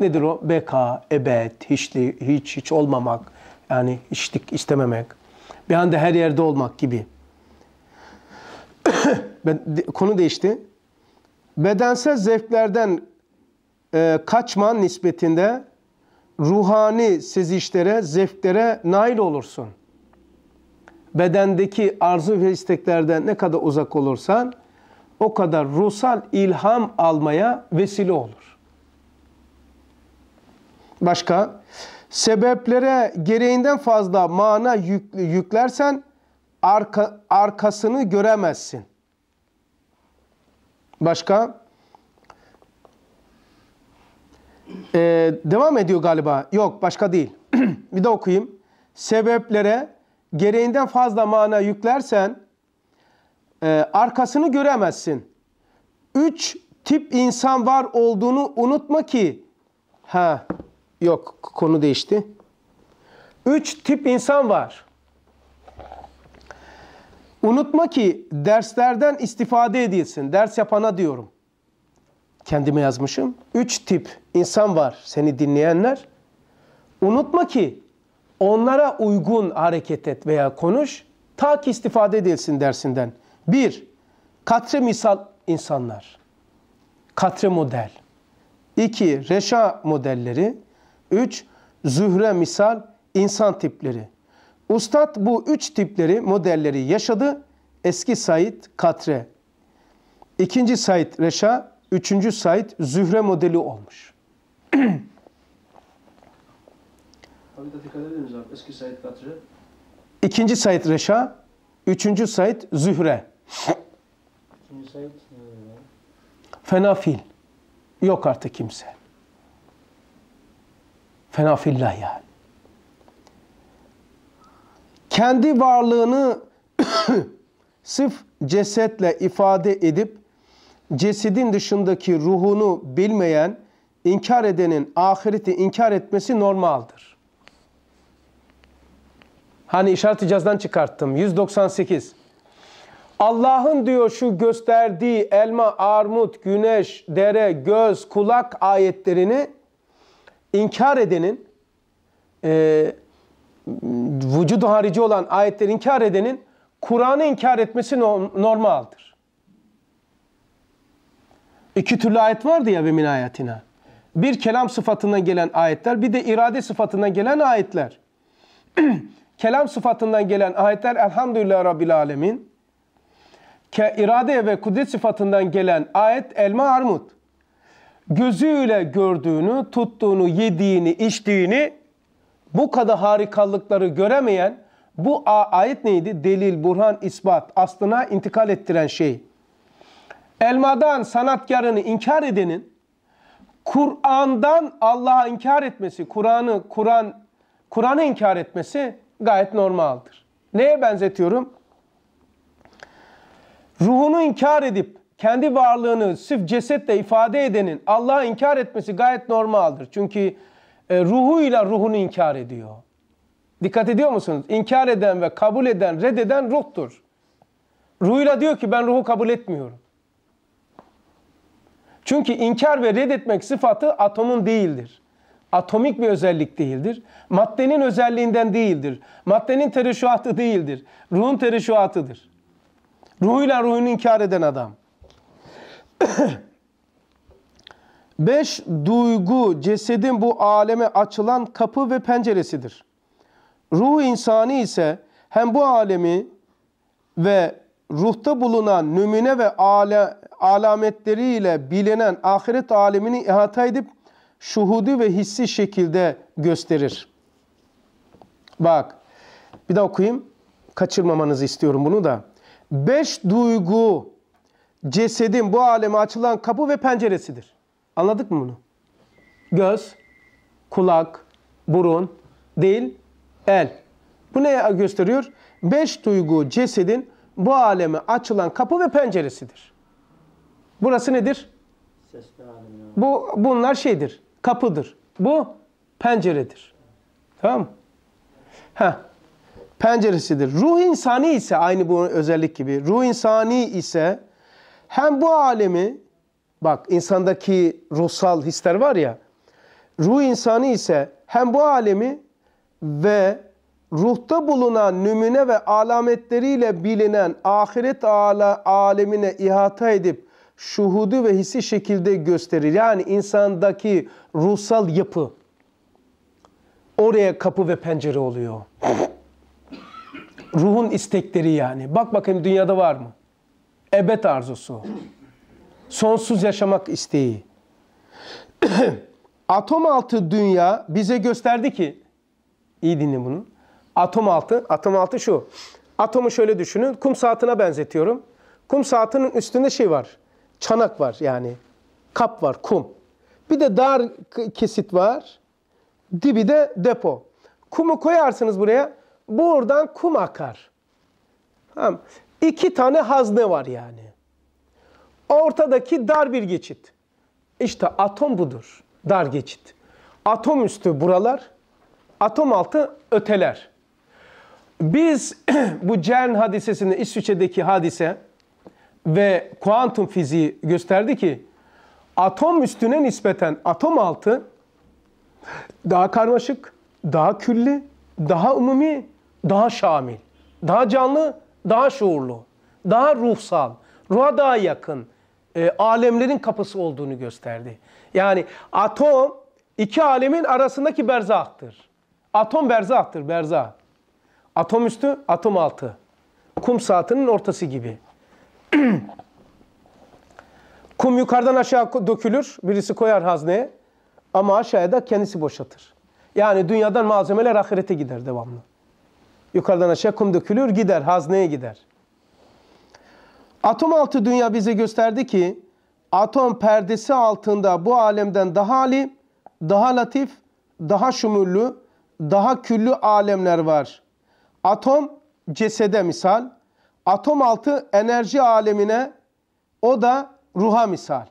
Nedir o? Beka, ebed, hiçli, hiç hiç olmamak, yani hiçlik istememek. Bir anda her yerde olmak gibi. konu değişti. Bedensel zevklerden e, kaçman nispetinde ruhani sezişlere, zevklere nail olursun. Bedendeki arzu ve isteklerden ne kadar uzak olursan o kadar ruhsal ilham almaya vesile olur. Başka? Sebeplere gereğinden fazla mana yük, yüklersen arka, arkasını göremezsin. Başka? Ee, devam ediyor galiba. Yok başka değil. bir de okuyayım. Sebeplere gereğinden fazla mana yüklersen e, arkasını göremezsin. Üç tip insan var olduğunu unutma ki ha yok konu değişti. Üç tip insan var. Unutma ki derslerden istifade edilsin. Ders yapana diyorum. Kendime yazmışım. Üç tip insan var seni dinleyenler. Unutma ki onlara uygun hareket et veya konuş. Ta ki istifade edilsin dersinden. Bir, katre misal insanlar. Katre model. İki, reşa modelleri. Üç, zühre misal insan tipleri. Ustad bu üç tipleri, modelleri yaşadı. Eski Said Katre. İkinci Said Reşa, üçüncü Said Zühre modeli olmuş. Abi dikkat ediniz abi. Eski Said Katre. İkinci Said Reşa, üçüncü Said Zühre. İkinci Said. Fena fil. Yok artık kimse. Fena fillah yani. Kendi varlığını sırf cesetle ifade edip cesedin dışındaki ruhunu bilmeyen, inkar edenin ahireti inkar etmesi normaldir. Hani işaret icazdan çıkarttım. 198. Allah'ın diyor şu gösterdiği elma, armut, güneş, dere, göz, kulak ayetlerini inkar edenin, e, vücudu harici olan ayetleri inkar edenin Kur'an'ı inkar etmesi no- normaldir. İki türlü ayet vardı ya ve min ayatina. Bir kelam sıfatından gelen ayetler, bir de irade sıfatından gelen ayetler. kelam sıfatından gelen ayetler Elhamdülillah Rabbil Alemin. Ke irade ve kudret sıfatından gelen ayet elma armut. Gözüyle gördüğünü, tuttuğunu, yediğini, içtiğini bu kadar harikalıkları göremeyen bu ayet neydi? Delil, burhan, ispat aslına intikal ettiren şey. Elmadan sanatkarını inkar edenin Kur'an'dan Allah'a inkar etmesi, Kur'an'ı Kur'an Kur'an'ı inkar etmesi gayet normaldir. Neye benzetiyorum? Ruhunu inkar edip kendi varlığını sırf cesetle ifade edenin Allah'a inkar etmesi gayet normaldir. Çünkü e, ruhuyla ruhunu inkar ediyor. Dikkat ediyor musunuz? İnkar eden ve kabul eden, reddeden ruhtur. Ruhuyla diyor ki ben ruhu kabul etmiyorum. Çünkü inkar ve reddetmek sıfatı atomun değildir. Atomik bir özellik değildir. Maddenin özelliğinden değildir. Maddenin terişuatı değildir. Ruhun terişuatıdır. Ruhuyla ruhunu inkar eden adam. Beş duygu cesedin bu aleme açılan kapı ve penceresidir. Ruh insanı ise hem bu alemi ve ruhta bulunan nümune ve ala, alametleriyle bilinen ahiret alemini ihata edip şuhudi ve hissi şekilde gösterir. Bak bir daha okuyayım. Kaçırmamanızı istiyorum bunu da. Beş duygu cesedin bu aleme açılan kapı ve penceresidir. Anladık mı bunu? Göz, kulak, burun, dil, el. Bu neye gösteriyor? Beş duygu cesedin bu aleme açılan kapı ve penceresidir. Burası nedir? Bu bunlar şeydir. Kapıdır. Bu penceredir. Tamam mı? Ha. Penceresidir. Ruh insani ise aynı bu özellik gibi. Ruh insani ise hem bu alemi bak insandaki ruhsal hisler var ya Ruh insanı ise hem bu alemi ve ruhta bulunan nümune ve alametleriyle bilinen ahiret ala, alemine ihata edip şuhudu ve hissi şekilde gösterir. Yani insandaki ruhsal yapı oraya kapı ve pencere oluyor. Ruhun istekleri yani. Bak bakayım dünyada var mı? Ebed arzusu. Sonsuz yaşamak isteği. Atom altı dünya bize gösterdi ki, iyi dinle bunu. Atom altı, atom altı şu. Atomu şöyle düşünün, kum saatine benzetiyorum. Kum saatinin üstünde şey var, çanak var yani. Kap var, kum. Bir de dar kesit var. Dibi de depo. Kumu koyarsınız buraya, buradan kum akar. Tamam. İki tane hazne var yani. Ortadaki dar bir geçit. İşte atom budur. Dar geçit. Atom üstü buralar, atom altı öteler. Biz bu CERN hadisesinde İsviçre'deki hadise ve kuantum fiziği gösterdi ki atom üstüne nispeten atom altı daha karmaşık, daha külli, daha umumi, daha şamil, daha canlı, daha şuurlu, daha ruhsal, ruha daha yakın e, alemlerin kapısı olduğunu gösterdi. Yani atom iki alemin arasındaki berzahtır. Atom berzahtır, berzah. Atom üstü, atom altı. Kum saatinin ortası gibi. Kum yukarıdan aşağı dökülür, birisi koyar hazneye ama aşağıya da kendisi boşaltır. Yani dünyadan malzemeler ahirete gider devamlı. Yukarıdan aşağı kum dökülür, gider, hazneye gider. Atom altı dünya bize gösterdi ki atom perdesi altında bu alemden daha ali, daha latif, daha şumullü, daha küllü alemler var. Atom cesede misal, atom altı enerji alemine, o da ruha misal.